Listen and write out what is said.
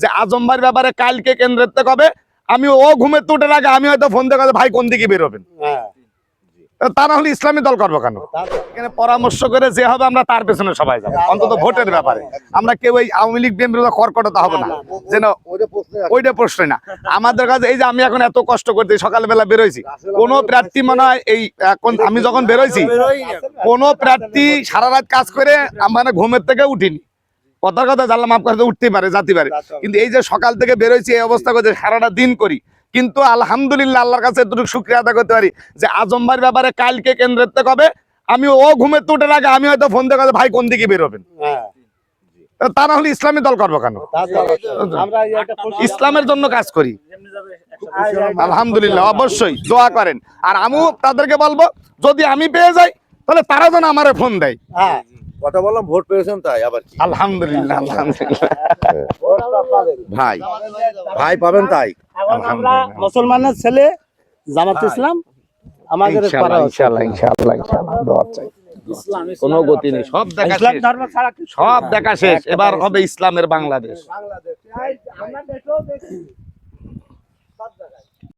যে আজম ভাইয়ের ব্যাপারে কালকে কেন্দ্রের থেকে হবে আমি ও ঘুমের তুটের আগে আমি হয়তো ফোন দেখে ভাই কোন দিকে বেরোবেন? হ্যাঁ। তা না হলে ইসলামী দল করব কেন? এখানে পরামর্শ করে যে হবে আমরা তার পেছনে সবাই যাব অন্তত ভোটের ব্যাপারে। আমরা কেউ এই আওয়ামী লীগ বিএনপির কর্কটতা হবে না। যেন ওইটা প্রশ্ন না। আমাদের কাছে এই যে আমি এখন এত কষ্ট করতে সকালবেলা বেরোইছি কোন প্রার্থী মনে হয় এই এখন আমি যখন বেরোইছি কোন প্রার্থী সারা রাত কাজ করে মানে ঘুমের থেকে উঠিনি। কথার কথা জানলাম মাফ করতে উঠতেই পারে জাতি পারে। কিন্তু এই যে সকাল থেকে বেরোইছি এই অবস্থা করতে সারাটা দিন করি কিন্তু আলহামদুলিল্লাহ আল্লাহর কাছে এতটুকু শুক্রিয়া আদা করতে পারি যে আজম ভাইয়ের ব্যাপারে কালকে কেন্দ্রের থেকে হবে। আমি ও ঘুমের তুটের আগে আমি হয়তো ফোন দেখে ভাই কোন দিকে বেরোবেন। হ্যাঁ। তা না হলে ইসলামী দল করব কেন? ইসলামের জন্য কাজ করি। আলহামদুলিল্লাহ অবশ্যই দোয়া করেন। আর আমিও তাদেরকে বলব যদি আমি পেয়ে যাই তাহলে তারা যেন আমারে ফোন দেয়। হ্যাঁ। কথা বললাম ভোট পেয়েছেন তাই আবার কি? আলহামদুলিল্লাহ আলহামদুলিল্লাহ। ভাই ভাই পাবেন তাই। আমরা মুসলমানের ছেলে জামাত ইসলাম আমাদের ইনশাআল্লাহ ইনশাআল্লাহ ইনশাআল্লাহ দোয়া চাই। কোনো গতি নেই সব দেখা ইসলাম শেষ। ধর্ম ছাড়া কিছু সব দেখা শেষ এবার হবে ইসলামের বাংলাদেশ। বাংলাদেশ। আমরা দেশেও দেখি।